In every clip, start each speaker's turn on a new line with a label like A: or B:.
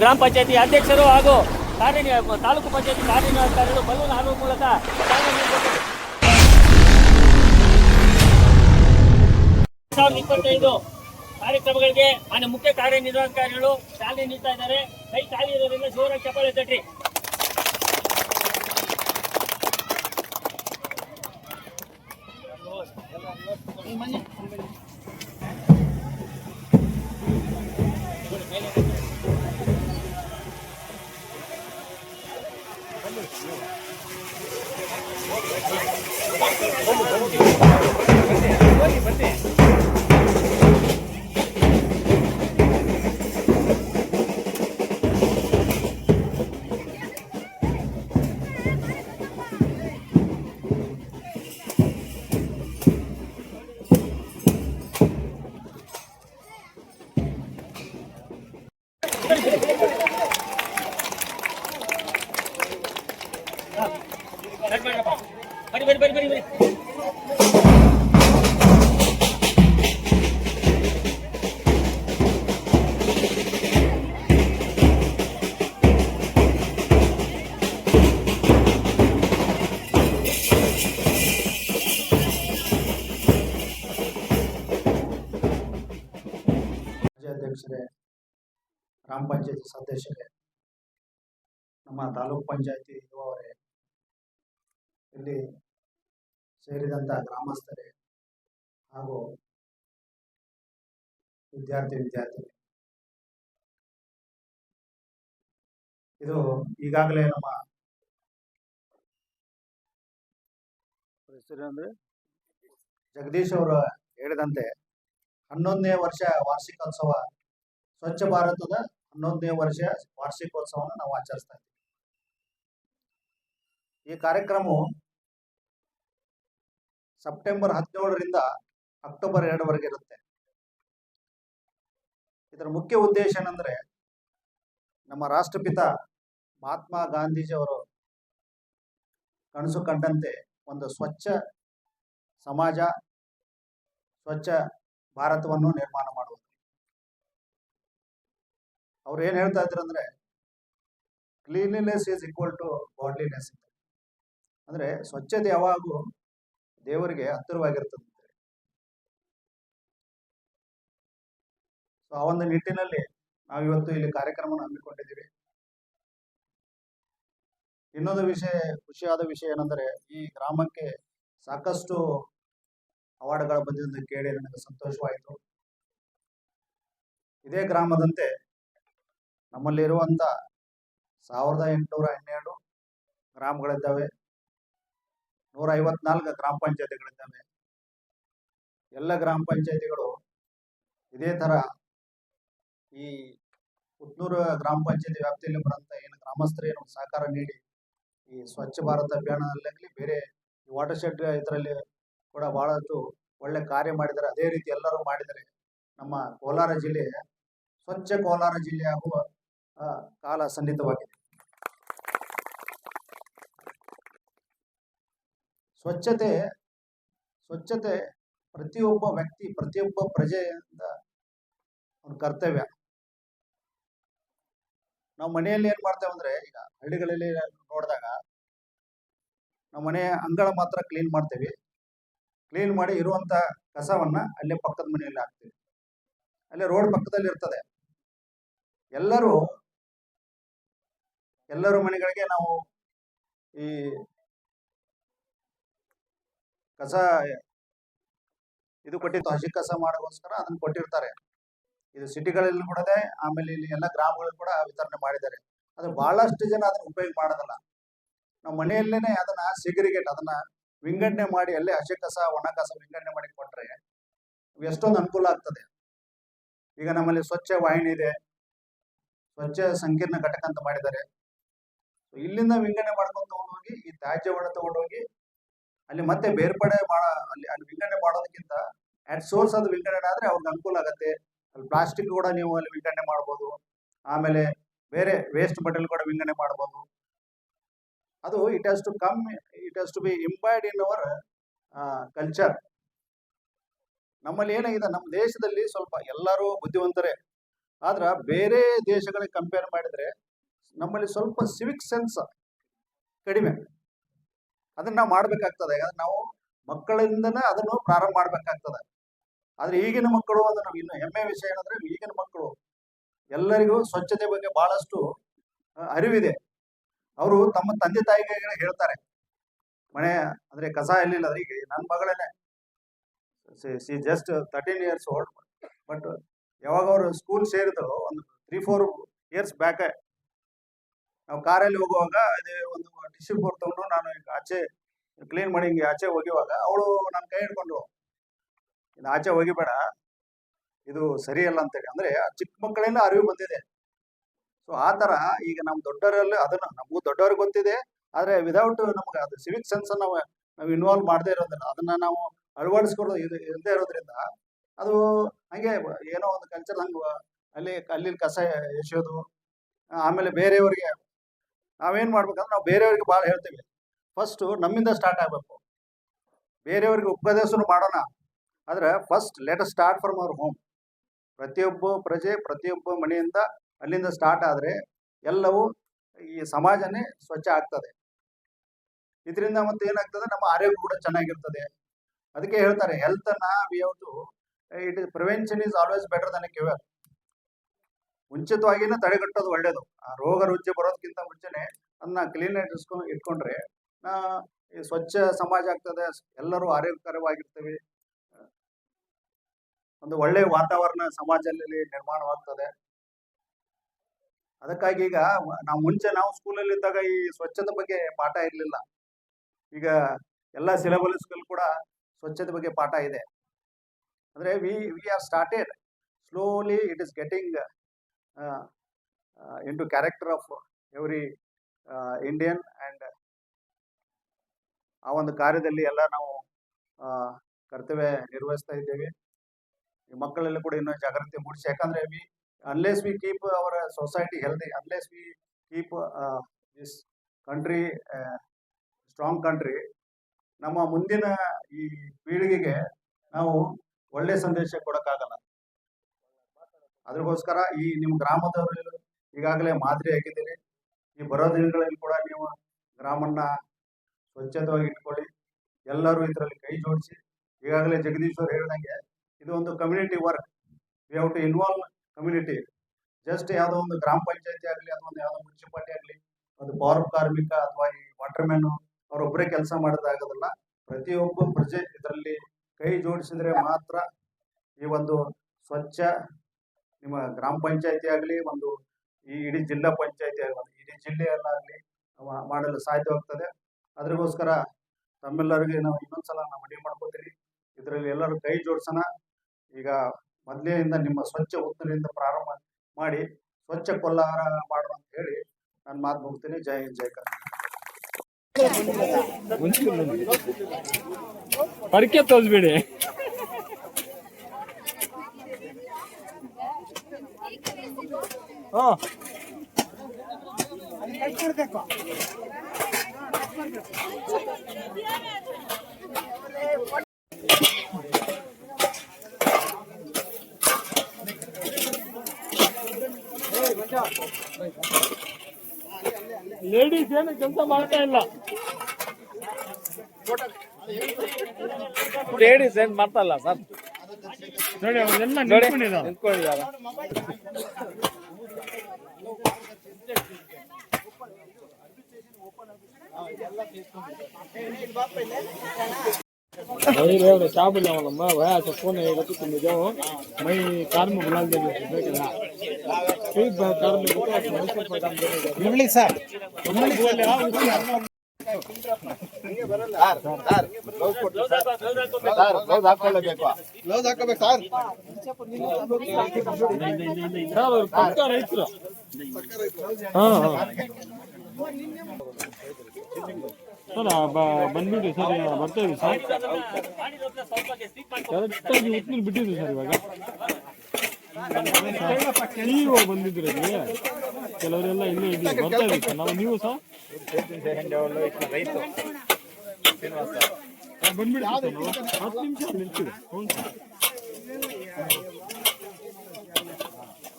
A: ಗ್ರಾಮ ಪಂಚಾಯತಿ ಅಧ್ಯಕ್ಷರು ಹಾಗೂ ಕಾರ್ಯ ತಾಲೂಕು ಪಂಚಾಯತಿ ಕಾರ್ಯನಿರ್ವಹಣಾಧಿಕಾರಿಗಳು ಬಲೂನ್ ಹಾರುವ ಮೂಲಕ ಸಾವಿರದ ಇಪ್ಪತ್ತೈದು ಕಾರ್ಯಕ್ರಮಗಳಿಗೆ ಮಾನ್ಯ ಮುಖ್ಯ ಕಾರ್ಯನಿರ್ವಹಣಾಧಿಕಾರಿಗಳು ಚಾಲನೆ ನೀಡ್ತಾ ಇದ್ದಾರೆ. ಕೈ ಖಾಲಿ ಇರೋದ್ರಿಂದ ಜೋರಾಗಿ ಚಪ್ಪಾಳೆ ತಟ್ಟಿ. ಬನ್ನಿ ಬನ್ನಿ ಬನ್ನಿ ಬನ್ನಿ ಬನ್ನಿ
B: ಅಧ್ಯಕ್ಷರೇ ಗ್ರಾಮ ಪಂಚಾಯತಿ ಸದಸ್ಯರೇ ನಮ್ಮ ತಾಲೂಕ್ ಪಂಚಾಯತಿ ಇರುವವರೇ ಇಲ್ಲಿ ಸೇರಿದಂತ ಗ್ರಾಮಸ್ಥರೇ ಹಾಗೂ ವಿದ್ಯಾರ್ಥಿ ವಿದ್ಯಾರ್ಥಿ ಇದು ಈಗಾಗಲೇ ನಮ್ಮ ಹೆಸರು ಅಂದ್ರೆ? ಜಗದೀಶ್ ಅವರು ಹೇಳಿದಂತೆ ಹನ್ನೊಂದನೇ ವರ್ಷ ವಾರ್ಷಿಕೋತ್ಸವ ಸ್ವಚ್ಛ ಭಾರತದ ಹನ್ನೊಂದನೇ ವರ್ಷ ವಾರ್ಷಿಕೋತ್ಸವವನ್ನು ನಾವು ಆಚರಿಸ್ತಾ ಇದ್ದೀವಿ. ಈ ಕಾರ್ಯಕ್ರಮವು ಸೆಪ್ಟೆಂಬರ್ ಹದಿನೇಳರಿಂದ ಅಕ್ಟೋಬರ್ ಎರಡವರೆಗೆ ಇರುತ್ತೆ. ಇದರ ಮುಖ್ಯ ಉದ್ದೇಶ ಏನಂದ್ರೆ, ನಮ್ಮ ರಾಷ್ಟ್ರಪಿತ ಮಹಾತ್ಮ ಗಾಂಧೀಜಿಯವರು ಕನಸು ಕಂಡಂತೆ ಒಂದು ಸ್ವಚ್ಛ ಸಮಾಜ, ಸ್ವಚ್ಛ ಭಾರತವನ್ನು ನಿರ್ಮಾಣ ಮಾಡುವುದು. ಅವ್ರು ಏನು ಹೇಳ್ತಾ ಇದ್ರು ಅಂದ್ರೆ cleanliness is equal to godliness ಅಂದ್ರೆ ಸ್ವಚ್ಛತೆ ಯಾವಾಗೂ ದೇವರಿಗೆ ಹತ್ತಿರವಾಗಿರ್ತದೆ. ಸೊ ಆ ಒಂದು ನಿಟ್ಟಿನಲ್ಲಿ ನಾವಿವತ್ತು ಇಲ್ಲಿ ಕಾರ್ಯಕ್ರಮವನ್ನು ಹಮ್ಮಿಕೊಂಡಿದ್ದೀವಿ. ಇನ್ನೊಂದು ವಿಷಯ, ಖುಷಿಯಾದ ವಿಷಯ ಏನಂದ್ರೆ, ಈ ಗ್ರಾಮಕ್ಕೆ ಸಾಕಷ್ಟು ಅವಾರ್ಡ್ಗಳು ಬಂದಿದ್ದು ಕೇಳಿ ನನಗೆ ಸಂತೋಷವಾಯಿತು. ಇದೇ ಗ್ರಾಮದಂತೆ ನಮ್ಮಲ್ಲಿರುವಂತ ಸಾವಿರದ ಎಂಟುನೂರ ಹನ್ನೆರಡು ಗ್ರಾಮಗಳಿದ್ದಾವೆ. ನೂರ ಐವತ್ನಾಲ್ಕು ಗ್ರಾಮ ಪಂಚಾಯತಿಗಳಿದ್ದಾವೆ. ಎಲ್ಲ ಗ್ರಾಮ ಪಂಚಾಯತಿಗಳು ಇದೇ ತರ ಈ ಪುತ್ನೂರು ಗ್ರಾಮ ಪಂಚಾಯತಿ ವ್ಯಾಪ್ತಿಯಲ್ಲಿ ಬರುವಂತ ಏನು ಗ್ರಾಮಸ್ಥರು ಏನು ಸಹಕಾರ ನೀಡಿ ಈ ಸ್ವಚ್ಛ ಭಾರತ ಅಭಿಯಾನದಲ್ಲಾಗಲಿ ಬೇರೆ ವಾಟರ್ ಶೆಡ್ ಇದರಲ್ಲಿ ಕೂಡ ಭಾಳಷ್ಟು ಒಳ್ಳೆ ಕಾರ್ಯ ಮಾಡಿದ್ದಾರೆ. ಅದೇ ರೀತಿ ಎಲ್ಲರೂ ಮಾಡಿದರೆ ನಮ್ಮ ಕೋಲಾರ ಜಿಲ್ಲೆ, ಸ್ವಚ್ಛ ಕೋಲಾರ ಜಿಲ್ಲೆ ಆಗುವ ಕಾಲ ಸನ್ನಿಹಿತವಾಗಿದೆ. ಸ್ವಚ್ಛತೆ ಸ್ವಚ್ಛತೆ ಪ್ರತಿಯೊಬ್ಬ ವ್ಯಕ್ತಿ, ಪ್ರತಿಯೊಬ್ಬ ಪ್ರಜೆಯಿಂದ ಒಂದು ಕರ್ತವ್ಯ. ನಾವು ಮನೆಯಲ್ಲಿ ಏನು ಮಾಡ್ತೇವೆ ಅಂದ್ರೆ, ಈಗ ಹಳ್ಳಿಗಳಲ್ಲಿ ನೋಡಿದಾಗ ನಾವು ಮನೆಯ ಅಂಗಳ ಮಾತ್ರ ಕ್ಲೀನ್ ಮಾಡ್ತೇವೆ. ಕ್ಲೀನ್ ಮಾಡಿ ಇರುವಂತ ಕಸವನ್ನ ಅಲ್ಲೇ ಪಕ್ಕದ ಮನೆಯಲ್ಲಿ ಹಾಕ್ತೀವಿ. ಅಲ್ಲೇ ರೋಡ್ ಪಕ್ಕದಲ್ಲಿ ಇರ್ತದೆ. ಎಲ್ಲರೂ ಎಲ್ಲರೂ ಮನೆಗಳಿಗೆ ನಾವು ಈ ಕಸ ಇದು ಕೊಟ್ಟಿತ್ತು. ಹಸಿ ಕಸ ಮಾಡೋಸ್ಕರ ಅದನ್ನ ಕೊಟ್ಟಿರ್ತಾರೆ. ಇದು ಸಿಟಿಗಳಲ್ಲಿ ಕೊಡದೆ ಆಮೇಲೆ ಇಲ್ಲಿ ಎಲ್ಲ ಗ್ರಾಮಗಳಲ್ಲಿ ಕೂಡ ವಿತರಣೆ ಮಾಡಿದ್ದಾರೆ. ಅದು ಬಹಳಷ್ಟು ಜನ ಅದನ್ನ ಉಪಯೋಗ ಮಾಡೋದಲ್ಲ. ನಮ್ಮ ಮನೆಯಲ್ಲೇನೆ ಅದನ್ನ ಸಿಗರಿಗೇಟ್ ಅದನ್ನ ವಿಂಗಡಣೆ ಮಾಡಿ ಅಲ್ಲೇ ಹಸಿ ಕಸ, ಒಣ ಕಸ ವಿಂಗಡಣೆ ಮಾಡಿ ಕೊಟ್ರೆ ಎಷ್ಟೊಂದು ಅನುಕೂಲ ಆಗ್ತದೆ. ಈಗ ನಮ್ಮಲ್ಲಿ ಸ್ವಚ್ಛ ವಾಹಿನಿ ಇದೆ. ಸ್ವಚ್ಛ ಸಂಕೀರ್ಣ ಘಟಕ ಅಂತ ಮಾಡಿದ್ದಾರೆ. ಇಲ್ಲಿಂದ ವಿಂಗಡಣೆ ಮಾಡ್ಕೊಂಡು ತಗೊಂಡೋಗಿ ಈ ತ್ಯಾಜ್ಯವನ್ನು ತಗೊಂಡೋಗಿ ಅಲ್ಲಿ ಮತ್ತೆ ಬೇರ್ಪಡೆ ಮಾಡ ಅಲ್ಲಿ ಅಲ್ಲಿ ವಿಂಗಡಣೆ ಮಾಡೋದಕ್ಕಿಂತ ಅಟ್ ಸೋರ್ಸ್ ಅದು ವಿಂಗಡಣೆ ಆದ್ರೆ ಅವ್ರಿಗೆ ಅನುಕೂಲ ಆಗುತ್ತೆ. ಅಲ್ಲಿ ಪ್ಲಾಸ್ಟಿಕ್ ಕೂಡ ನೀವು ಅಲ್ಲಿ ವಿಂಗಡಣೆ ಮಾಡ್ಬೋದು. ಆಮೇಲೆ ಬೇರೆ ವೇಸ್ಟ್ ಬಟಲ್ ಕೂಡ ವಿಂಗಡಣೆ ಮಾಡ್ಬೋದು. ಅದು it has to come it has to be imbibed in our culture ನಮ್ಮಲ್ಲಿ ಏನಾಗಿದೆ ನಮ್ಮ ದೇಶದಲ್ಲಿ ಸ್ವಲ್ಪ ಎಲ್ಲರೂ ಬುದ್ಧಿವಂತರೇ. ಆದ್ರೆ ಬೇರೆ ದೇಶಗಳಿಗೆ ಕಂಪೇರ್ ಮಾಡಿದ್ರೆ ನಮ್ಮಲ್ಲಿ ಸ್ವಲ್ಪ ಸಿವಿಕ್ ಸೆನ್ಸ್ ಕಡಿಮೆ. ಅದನ್ನ ನಾವು ಮಾಡ್ಬೇಕಾಗ್ತದೆ. ಯಾಕಂದ್ರೆ ನಾವು ಮಕ್ಕಳಿಂದನೇ ಅದನ್ನು ಪ್ರಾರಂಭ ಮಾಡ್ಬೇಕಾಗ್ತದೆ. ಆದ್ರೆ ಈಗಿನ ಮಕ್ಕಳು ಅದನ್ನು ಇನ್ನು ಹೆಮ್ಮೆ ವಿಷಯ ಏನಂದ್ರೆ ಈಗಿನ ಮಕ್ಕಳು ಎಲ್ಲರಿಗೂ ಸ್ವಚ್ಛತೆ ಬಗ್ಗೆ ಬಹಳಷ್ಟು ಅರಿವಿದೆ. ಅವರು ತಮ್ಮ ತಂದೆ ತಾಯಿಗೆ ಹೇಳ್ತಾರೆ. ಮನೆ ಅಂದ್ರೆ ಕಸ ಎಲ್ಲಿಲ್ಲ ಅಂದ್ರೆ ಈಗ ನನ್ನ ಮಗಳೇನೆ. She just thirteen years old but ಯಾವಾಗ ಅವರು ಸ್ಕೂಲ್ ಸೇರಿದ್ರು ಒಂದು ತ್ರೀ ಫೋರ್ ಇಯರ್ಸ್ ಬ್ಯಾಕ್ ನಾವು ಕಾರಲ್ಲಿ ಹೋಗುವಾಗ ಅದೇ ಒಂದು ಟಿಶ್ಯೂ ಪೇಪರ್ ತಗೊಂಡು ನಾನು ಆಚೆ ಕ್ಲೀನ್ ಮಾಡಿ ಹಿಂಗೆ ಆಚೆ ಹೋಗಿವಾಗ ಅವಳು ನನ್ನ ಕೈ ಹಿಡ್ಕೊಂಡ್ರು ಇದು ಆಚೆ ಹೋಗಿಬೇಡ ಇದು ಸರಿಯಲ್ಲ ಅಂತೇಳಿ. ಅಂದ್ರೆ ಚಿಕ್ಕ ಮಕ್ಕಳಿಂದ ಅರಿವು ಬಂದಿದೆ. ಸೊ ಆ ತರ ಈಗ ನಮ್ಮ ದೊಡ್ಡವರಲ್ಲಿ ಅದನ್ನ ನಮಗೂ ದೊಡ್ಡವ್ರಿಗೆ ಗೊತ್ತಿದೆ, ಆದ್ರೆ ವಿದೌಟ್ ನಮ್ಗೆ ಅದು ಸಿವಿಕ್ ಸೆನ್ಸ್ ನಾವು ನಾವು ಇನ್ವಾಲ್ವ್ ಮಾಡದೇ ಇರೋದಿಲ್ಲ. ಅದನ್ನ ನಾವು ಅಳವಡಿಸ್ಕೊಳ್ಳೋದು ಇದು ಇಲ್ಲದೆ ಇರೋದ್ರಿಂದ ಅದು ಹಂಗೆ ಏನೋ ಒಂದು ಕಲ್ಚರ್ ಹಂಗೆ ಅಲ್ಲಿ ಅಲ್ಲಿ ಕಸ ಎಸೆಯೋದು, ಆಮೇಲೆ ಬೇರೆಯವರಿಗೆ ನಾವೇನ್ ಮಾಡ್ಬೇಕಂದ್ರೆ ನಾವು ಬೇರೆಯವ್ರಿಗೆ ಭಾಳ ಹೇಳ್ತೇವೆ. ಫಸ್ಟ್ ನಮ್ಮಿಂದ ಸ್ಟಾರ್ಟ್ ಆಗಬೇಕು. ಬೇರೆಯವ್ರಿಗೆ ಉಪದೇಶನು ಮಾಡೋಣ. ಆದ್ರೆ first let start from our home ಪ್ರತಿಯೊಬ್ಬ ಪ್ರಜೆ ಪ್ರತಿಯೊಬ್ಬ ಮನೆಯಿಂದ ಅಲ್ಲಿಂದ ಸ್ಟಾರ್ಟ್ ಆದ್ರೆ ಎಲ್ಲವೂ ಈ ಸಮಾಜನೇ ಸ್ವಚ್ಛ ಆಗ್ತದೆ. ಇದರಿಂದ ಮತ್ತೆ ಏನಾಗ್ತದೆ? ನಮ್ಮ ಆರೋಗ್ಯ ಕೂಡ ಚೆನ್ನಾಗಿರ್ತದೆ. ಅದಕ್ಕೆ ಹೇಳ್ತಾರೆ ಹೆಲ್ತ್ ಅನ್ನ we to it is prevention is always better than cure ಮುಂಚಿತವಾಗಿನೇ ತಡೆಗಟ್ಟೋದು ಒಳ್ಳೇದು. ಆ ರೋಗ ರುಚಿ ಬರೋದಕ್ಕಿಂತ ಮುಂಚೆನೆ ಅದನ್ನ ಕ್ಲೀನ್ ಇಟ್ಸ್ಕೊಂಡು ಇಟ್ಕೊಂಡ್ರೆ ಸ್ವಚ್ಛ ಸಮಾಜ ಆಗ್ತದೆ, ಎಲ್ಲರೂ ಆರೋಗ್ಯಕರವಾಗಿರ್ತೇವೆ. ಒಂದು ಒಳ್ಳೆ ವಾತಾವರಣ ಸಮಾಜದಲ್ಲಿ ನಿರ್ಮಾಣವಾಗ್ತದೆ. ಅದಕ್ಕಾಗಿ ಈಗ ನಾವು ಮುಂಚೆ ನಾವು ಸ್ಕೂಲಲ್ಲಿ ಇದ್ದಾಗ ಈ ಸ್ವಚ್ಛತೆ ಬಗ್ಗೆ ಪಾಠ ಇರಲಿಲ್ಲ. ಈಗ ಎಲ್ಲ ಸಿಲೆಬಸ್ಗಳು ಕೂಡ ಸ್ವಚ್ಛತೆ ಬಗ್ಗೆ ಪಾಠ ಇದೆ. ಅಂದ್ರೆ we we are started slowly it is getting to character of every Indian and ಆ ಒಂದು ಕಾರ್ಯದಲ್ಲಿ ಎಲ್ಲ ನಾವು ಕರ್ತವ್ಯ ನಿರ್ವಹಿಸ್ತಾ ಇದ್ದೇವೆ. ಮಕ್ಕಳೆಲ್ಲ ಕೂಡ ಇನ್ನೂ ಜಾಗೃತಿ ಮೂಡಿಸಿ. ಯಾಕಂದ್ರೆ we unless we keep our society healthy unless we keep this country strong country ನಮ್ಮ ಮುಂದಿನ ಈ ಪೀಳಿಗೆಗೆ ನಾವು ಒಳ್ಳೆ ಸಂದೇಶ ಕೊಡಕ್ಕಾಗಲ್ಲ. ಅದ್ರಗೋಸ್ಕರ ಈ ನಿಮ್ಮ ಗ್ರಾಮದವರು ಈಗಾಗಲೇ ಮಾದರಿ ಹಾಕಿದ್ದೀರಿ. ಈ ಬರೋ ದಿನಗಳಲ್ಲಿ ಕೂಡ ನೀವು ಗ್ರಾಮನ್ನ ಸ್ವಚ್ಛತವಾಗಿ ಇಟ್ಕೊಳ್ಳಿ. ಎಲ್ಲರೂ ಇದರಲ್ಲಿ ಕೈ ಜೋಡಿಸಿ. ಈಗಾಗಲೇ ಜಗದೀಶ್ವರ್ ಹೇಳಿದಂಗೆ ಇದು ಒಂದು community work we have to involve community just ಯಾವುದೋ ಒಂದು ಗ್ರಾಮ ಪಂಚಾಯತಿ ಆಗಲಿ ಅಥವಾ ಒಂದು ಯಾವುದೋ ಮುನ್ಸಿಪಾಲಿಟಿ ಆಗಲಿ, ಒಂದು ಪೌರ ಕಾರ್ಮಿಕ ಅಥವಾ ಈ ವಾಟರ್ ಮ್ಯಾನ್ ಅವರೊಬ್ಬರೇ ಕೆಲಸ ಮಾಡೋದಾಗೋದಿಲ್ಲ ಪ್ರತಿಯೊಬ್ಬ ಪ್ರಜೆ ಇದರಲ್ಲಿ ಕೈ ಜೋಡಿಸಿದ್ರೆ ಮಾತ್ರ ಈ ಒಂದು ಸ್ವಚ್ಛ ನಿಮ್ಮ ಗ್ರಾಮ ಪಂಚಾಯತಿ ಆಗಲಿ, ಒಂದು ಈ ಇಡೀ ಜಿಲ್ಲಾ ಪಂಚಾಯತಿ ಆಗಲಿ ಇಡೀ ಜಿಲ್ಲೆಯಲ್ಲಾಗಲಿ ಮಾಡಲು ಸಾಧ್ಯವಾಗ್ತದೆ. ಅದ್ರಿಗೋಸ್ಕರ ತಮ್ಮೆಲ್ಲರಿಗೆ ನಾವು ಇನ್ನೊಂದ್ಸಲ ನಾವು ಮನವಿ ಮಾಡ್ಕೋತೀವಿ. ಇದರಲ್ಲಿ ಎಲ್ಲರೂ ಕೈ ಜೋಡಿಸೋಣ. ಈಗ ಮೊದಲೇಯಿಂದ ನಿಮ್ಮ ಸ್ವಚ್ಛ ಉತ್ತರದಿಂದ ಪ್ರಾರಂಭ ಮಾಡಿ, ಸ್ವಚ್ಛ ಕೊಲ್ಲಾರ ಮಾಡೋಣ ಅಂತ ಹೇಳಿ ನಾನು ಮಾತು ಮುಗ್ತೀನಿ. ಜೈ ಹಿಂದ್, ಜೈ ಕರ್ನಾಟಕ.
C: ಪಡಿಕೆ ತೋರಿಸ್ಬೇಡಿ ಹಾ. ಲೇಡೀಸ್ ಏನು ಕೆಲಸ ಮಾಡ್ತಾ ಇಲ್ಲ. ಲೇಡೀಸ್ ಏನ್ ಮಾಡ್ತಾ ಇಲ್ಲ ಸರ್?
A: ನೋಡಿ ಅವರೆಲ್ಲ
C: ನೋಡಿ
A: ನಿಂತ್ಕೊಂಡಿದ್ದಾರೆ
C: ನಿಂತ್ಕೊಂಡಿದ್ದಾರೆ वही रे वो चाबल ना लम्बा वह अच्छा फोन है तो तुम जाओ मैं कार में बुला देंगे देखना फिर कार में बुला के मैं को पता देगा
D: ಇರ್ಲಿ ಸರ್
C: बोले
D: ಸರ್
C: ಬಂದ್ಬಿಡಿ ಸರ್ ಬರ್ತಾ ಇದ್ದೀವಿ ಸರ್. ಕರೆಕ್ಟಾಗಿ ಉತ್ನಲ್ಲಿ ಬಿಟ್ಟಿದ್ವಿ ಸರ್ ಇವಾಗ. ನೀವು ಬಂದಿದ್ದೀರಿ ಇಲ್ಲಿ ಕೆಲವರೆಲ್ಲ ಇಲ್ಲೇ ಇದ್ದೀವಿ ಬರ್ತಾ ಇದ್ದೀವಿ ಸರ್ ನಾವು ನೀವು ಸರ್ ಹಾ, ಬಂದ್ಬಿಡಿ ಸರ್ ನಾವು ಹತ್ತು ನಿಮಿಷ ನಿಲ್ತೀವಿ ಹ್ಞೂ ಸರ್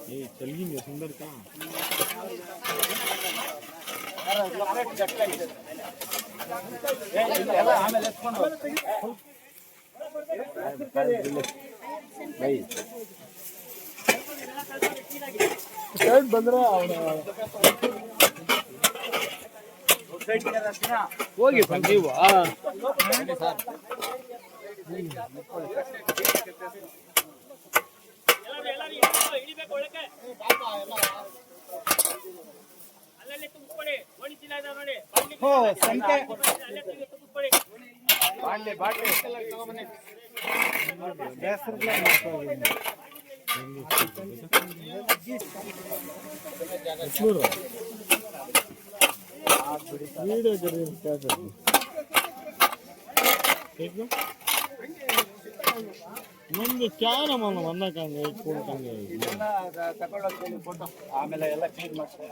C: ಏ ತೆಲುಗಿನ ಸುಂದರ್ಕ ಸೈಡ್ ಬಂದ್ರೆ ಅವನ ಹೋಗಿ ಸಂಜೀವ
A: ಎಲ್ಲರೂ ಎಲ್ಲರೂ ಇಳಿಬೇಕು, ಇಳಿಬೇಕು ಒಳಕ್ಕೆ ಅಲ್ಲಲ್ಲಿ ತುಂಬಿಕೊಳ್ಳಿ
C: ಮುಂದೆ ಕ್ಯಾನ ಮನ ಅನ್ನಕಂಗೆ ಇಟ್ಕೊಂಡಂಗೆ ತಗೊಳ್ಳೋದು
D: ಆಮೇಲೆ ಎಲ್ಲ ಕ್ಲೀನ್ ಮಾಡ್ತಾರೆ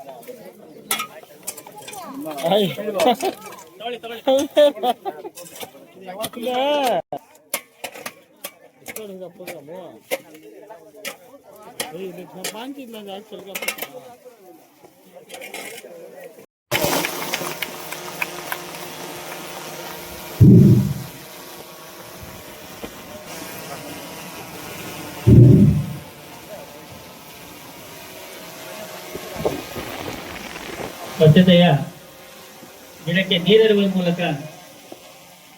C: ಪಾಂಚಿಲ್ಲ ಆಕ್ಚುಲ್
A: ಸ್ವಚ್ಛತೆಯ ಗಿಡಕ್ಕೆ ನೀರೆರುವುವ ಮೂಲಕ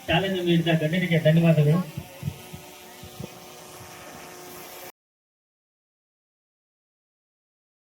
A: ಚಾಲನೆ ನೀಡಿದ ಗಣ್ಯರಿಗೆ ಧನ್ಯವಾದಗಳು